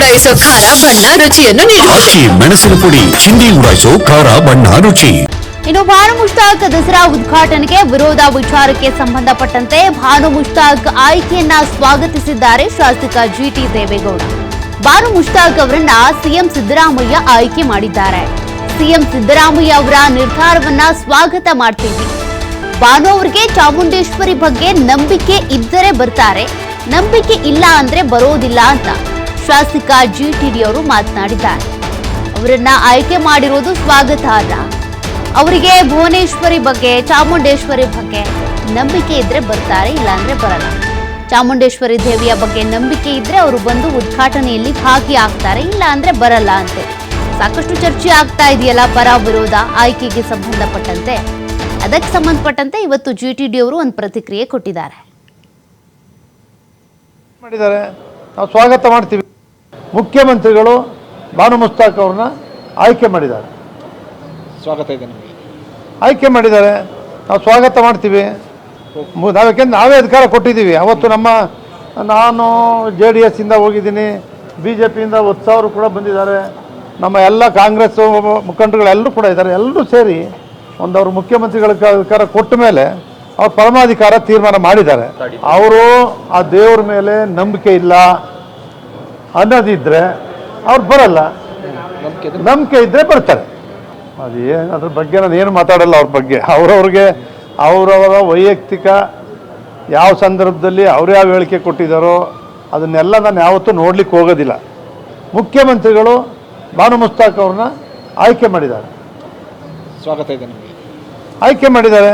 ಉಡಾಯಿಸೋ ಖಾರ ಬಣ್ಣ ರುಚಿಯನ್ನು ನೀಡುತ್ತದೆ ಮೆಣಸಿನ ಪುಡಿ ಚಿಂದಿ ಉಡಾಯಿಸೋ ಖಾರ ಬಣ್ಣ ರುಚಿ. ಇನ್ನು ಭಾನು ಮುಷ್ತಾಕ್ ದಸರಾ ಉದ್ಘಾಟನೆಗೆ ವಿರೋಧ ವಿಚಾರಕ್ಕೆ ಸಂಬಂಧಪಟ್ಟಂತೆ ಭಾನು ಮುಷ್ತಾಕ್ ಆಯ್ಕೆಯನ್ನ ಸ್ವಾಗತಿಸಿದ್ದಾರೆ ಶಾಸಕ ಜಿಟಿ ದೇವೇಗೌಡ. ಭಾನು ಮುಷ್ತಾಕ್ ಅವರನ್ನ ಸಿಎಂ ಸಿದ್ದರಾಮಯ್ಯ ಆಯ್ಕೆ ಮಾಡಿದ್ದಾರೆ. ಸಿಎಂ ಸಿದ್ದರಾಮಯ್ಯ ಅವರ ನಿರ್ಧಾರವನ್ನ ಸ್ವಾಗತ ಮಾಡ್ತೀವಿ. ಭಾನು ಅವರಿಗೆ ಚಾಮುಂಡೇಶ್ವರಿ ಬಗ್ಗೆ ನಂಬಿಕೆ ಇದ್ದರೆ ಬರ್ತಾರೆ. ನಂಬಿಕೆ ಇಲ್ಲ ಅಂದ್ರೆ ಬರೋದಿಲ್ಲ ಅಂತ. ಶಾಸಕ ಜಿಟಿಡಿ ಅವರು ಮಾತನಾಡಿದ್ದಾರೆ. ಅವರನ್ನ ಆಯ್ಕೆ ಮಾಡಿರುವುದು ಸ್ವಾಗತಾರ್ಹ. ಅವರಿಗೆ ಭುವನೇಶ್ವರಿ ಬಗ್ಗೆ, ಚಾಮುಂಡೇಶ್ವರಿ ಬಗ್ಗೆ ನಂಬಿಕೆ ಇದ್ರೆ ಬರ್ತಾರೆ, ಇಲ್ಲಾಂದ್ರೆ ಬರಲ್ಲ. ಚಾಮುಂಡೇಶ್ವರಿ ದೇವಿಯ ಬಗ್ಗೆ ನಂಬಿಕೆ ಇದ್ರೆ ಅವರು ಬಂದು ಉದ್ಘಾಟನೆಯಲ್ಲಿ ಭಾಗಿಯಾಗ್ತಾರೆ ಇಲ್ಲ ಅಂದ್ರೆ ಬರಲ್ಲ ಅಂತೆ. ಸಾಕಷ್ಟು ಚರ್ಚೆ ಆಗ್ತಾ ಇದೆಯಲ್ಲ ಪರ ವಿರೋಧ, ಆಯ್ಕೆಗೆ ಸಂಬಂಧಪಟ್ಟಂತೆ. ಅದಕ್ಕೆ ಸಂಬಂಧಪಟ್ಟಂತೆ ಇವತ್ತು ಜಿ ಟಿ ಡಿ ಅವರು ಒಂದು ಪ್ರತಿಕ್ರಿಯೆ ಕೊಟ್ಟಿದ್ದಾರೆ. ಸ್ವಾಗತ ಮಾಡ್ತೀವಿ. ಮುಖ್ಯಮಂತ್ರಿಗಳು ಬಾನು ಮುಸ್ತಾಕ್ ಅವ್ರನ್ನ ಆಯ್ಕೆ ಮಾಡಿದ್ದಾರೆ. ಸ್ವಾಗತ ಇದೆ ನಿಮಗೆ. ಆಯ್ಕೆ ಮಾಡಿದ್ದಾರೆ. ನಾವು ಸ್ವಾಗತ ಮಾಡ್ತೀವಿ. ಮು- ನಾವು ಯಾಕೆಂದ್ರೆ ನಾವೇ ಅಧಿಕಾರ ಕೊಟ್ಟಿದ್ದೀವಿ. ಅವತ್ತು ನಮ್ಮ ನಾನು ಜೆ ಡಿ ಎಸ್ಸಿಂದ ಹೋಗಿದ್ದೀನಿ. ಬಿ ಜೆ ಪಿಯಿಂದ ಹತ್ತು ಸಾವಿರ ಕೂಡ ಬಂದಿದ್ದಾರೆ. ನಮ್ಮ ಎಲ್ಲ ಕಾಂಗ್ರೆಸ್ ಮುಖಂಡರುಗಳೆಲ್ಲರೂ ಕೂಡ ಇದ್ದಾರೆ. ಎಲ್ಲರೂ ಸೇರಿ ಒಂದು ಅವರು ಮುಖ್ಯಮಂತ್ರಿಗಳ ಅಧಿಕಾರ ಕೊಟ್ಟ ಮೇಲೆ ಅವ್ರು ಪರಮಾಧಿಕಾರ ತೀರ್ಮಾನ ಮಾಡಿದ್ದಾರೆ. ಅವರು ಆ ದೇವ್ರ ಮೇಲೆ ನಂಬಿಕೆ ಇಲ್ಲ. ಅನ್ನೋದಿದ್ರೆ ಅವ್ರು ಬರಲ್ಲ. ನಂಬಿಕೆ ಇದ್ರೆ ಇದ್ದರೆ ಬರ್ತಾರೆ. ಅದು ಏನು ಅದ್ರ ಬಗ್ಗೆ ನಾನು ಏನು ಮಾತಾಡಲ್ಲ ಅವ್ರ ಬಗ್ಗೆ. ಅವ್ರವ್ರಿಗೆ ಅವರವರ ವೈಯಕ್ತಿಕ ಯಾವ ಸಂದರ್ಭದಲ್ಲಿ ಅವ್ರು ಯಾವ ಹೇಳಿಕೆ ಕೊಟ್ಟಿದ್ದಾರೋ ಅದನ್ನೆಲ್ಲ ನಾನು ಯಾವತ್ತೂ ನೋಡ್ಲಿಕ್ಕೆ ಹೋಗೋದಿಲ್ಲ. ಮುಖ್ಯಮಂತ್ರಿಗಳು ಬಾನು ಮುಸ್ತಾಕ್ ಅವ್ರನ್ನ ಆಯ್ಕೆ ಮಾಡಿದ್ದಾರೆ. ಸ್ವಾಗತ ಇದೆ ನಿಮಗೆ. ಆಯ್ಕೆ ಮಾಡಿದ್ದಾರೆ.